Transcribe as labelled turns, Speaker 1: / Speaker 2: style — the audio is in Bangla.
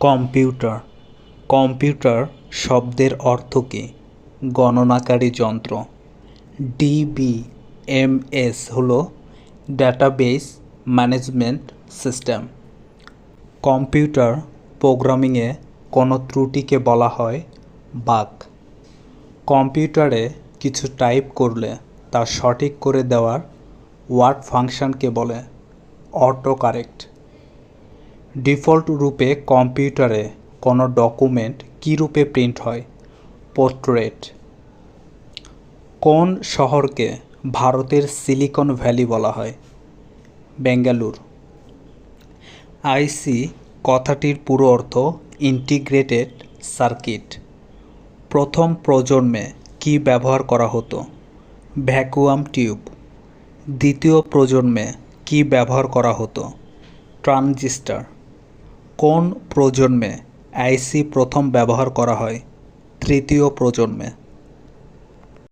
Speaker 1: কম্পিউটার। কম্পিউটার শব্দের অর্থ কী? গণনাকারী যন্ত্র। ডিবিএমএস হলো ডাটাবেস ম্যানেজমেন্ট সিস্টেম কম্পিউটার প্রোগ্রামিংয়ে কোনো ত্রুটিকে বলা হয় বাগ কম্পিউটারে কিছু টাইপ করলে তা সঠিক করে দেওয়ার ওয়ার্ড ফাংশনকে বলে অটো কারেক্ট ডিফল্ট রূপে কম্পিউটারে কোনো ডকুমেন্ট কী রূপে প্রিন্ট হয়? পোর্ট্রেট কোন শহরকে ভারতের সিলিকন ভ্যালি বলা হয়? বেঙ্গালুর আইসি কথাটির পুরো অর্থ ইন্টিগ্রেটেড সার্কিট প্রথম প্রজন্মে কী ব্যবহার করা হতো? Vacuum tube. দ্বিতীয় প্রজন্মে কী ব্যবহার করা হতো? ট্রানজিস্টার কোন প্রজন্মে আইসি প্রথম ব্যবহার করা হয়? তৃতীয় প্রজন্মে।